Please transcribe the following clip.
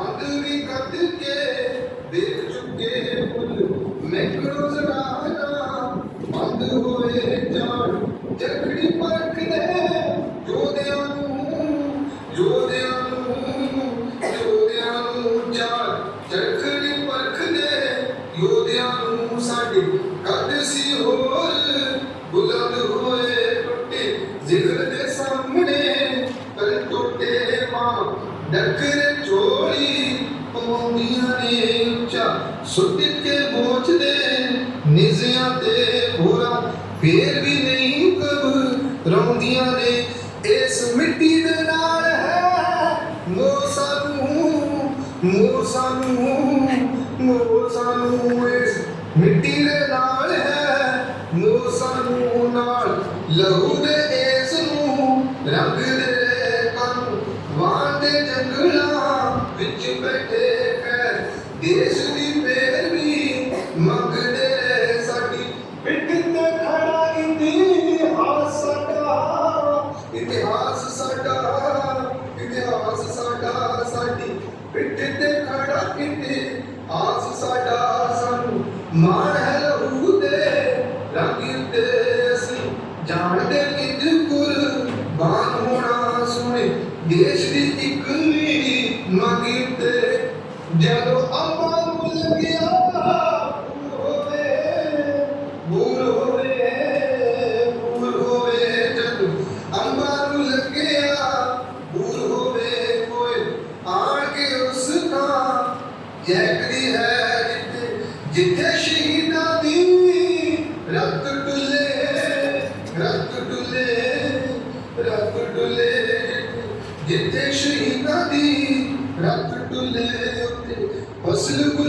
ਬੰਦ ਵੀ ਕੱਢ ਕੇ ਦੇਖ ਚੁੱਕੇ ਫੁੱਲ ਮੈਕਰੋ ਜ਼ਰਾਨਾ ਬੰਦ ਹੋਏ ਜਾਣ। ਜਖੜੀ ਪਰਖਦੇ ਜੋਦਿਆਂ ਨੂੰ ਜੋਦਿਆਂ ਨੂੰ ਜੋਦਿਆਂ ਨੂੰ ਜਾਣ ਜਖੜੀ ਪਰਖਦੇ ਯੋਧਿਆਂ ਨੂੰ ਸਾਡੇ। ਕੱਦ ਸੀ ਹੋਰ, ਬੁਲੰਦ ਹੋਏ ਟੁੱਟੇ ਜ਼ਿਕਰ ਦੇ ਸਾਹਮਣੇ ਪਰ ਟੁੱਟੇ ਮਾਂ। ਡਕਰ ਪਵਾਉਂਦੀਆਂ ਨੇ ਉੱਚਾ ਸੁੱਟ ਕੇ ਬੋਝਦੇ ਨਿਜ਼ਿਆਂ ਤੇ ਭੋਰਾ ਫੇਰ ਵੀ ਨਹੀਂ ਕਬ ਰੌਂਦੀਆਂ ਨੇ, ਇਸ ਮਿੱਟੀ ਦੇ ਨਾਲ ਹੈ ਮੋ ਸਾਨੂੰ ਮੋ ਸਾਨੂੰ ਮੋ ਸਾਨੂੰ ਇਸ ਮਿੱਟੀ ਦੇ ਨਾਲ ਹੈ ਮੋ ਸਾਨੂੰ ਨਾਲ ਲਹੂ ਦੇ ਇਸ ਨੂੰ, ਰੰਗ ਦੇ ਕੰਨ ਵਾਂ ਦੇ ਜੰਗਲਾਂ ਵਿੱਚ ਬੈਠੇ ਹੈ ਦੇਸ਼ ਦੀ ਪੈਰਵੀ ਮੰਗਦੇ ਸਾਡੀ। ਪਿੱਠ ਤੇ ਖੜਾ ਇਤਿਹਾਸ ਸਾਡਾ। ਇਤਿਹਾਸ ਸਾਡਾ ਇਤਿਹਾਸ ਸਾਡਾ ਸਾਡੀ। ਪਿੱਠ ਤੇ ਖੜਾ ਇਤਿਹਾਸ ਸਾਡਾ। ਸਾਨੂੰ ਮਾਣ ਹੈ ਲਹੂ ਦੇ ਰੰਗ ਤੇ ਅਸੀਂ ਜਾਣਦੇ ਕਿ ਕੁਰਬਾਨ ਹੋਣਾ ਸੁਣੇ। ਦੇਸ਼ ਦੀ ਇੱਕ ਨੀੜੀ ਮੰਗੀ ਤੇ ਜਦੋਂ ਅੰਬਾਂ ਨੂੰ ਲੱਗਿਆ ਬੂਰ ਹੋਵੇ ਬੂਰ ਹੋਵੇ ਬੂਰ ਹੋਵੇ ਜਦੋਂ ਅੰਬਾਂ ਨੂੰ ਲੱਗਿਆ ਬੂਰ ਹੋਵੇ ਕੋਈ ਆਣ ਕੇ ਉਸ ਦਾ ਜੈਕਦੀ ਹੈ ਜਿੱਥੇ ਜਿੱਥੇ ਸ਼ਹੀਦਾਂ ਦੀ ਰਤ ਡੁੱਲੇ ਰਤ ਡੁੱਲੇ ਰਤ ਡੁੱਲੇ ਜਿੱਥੇ ਸ਼ਹੀਦਾਂ ਦੀ ਰਤ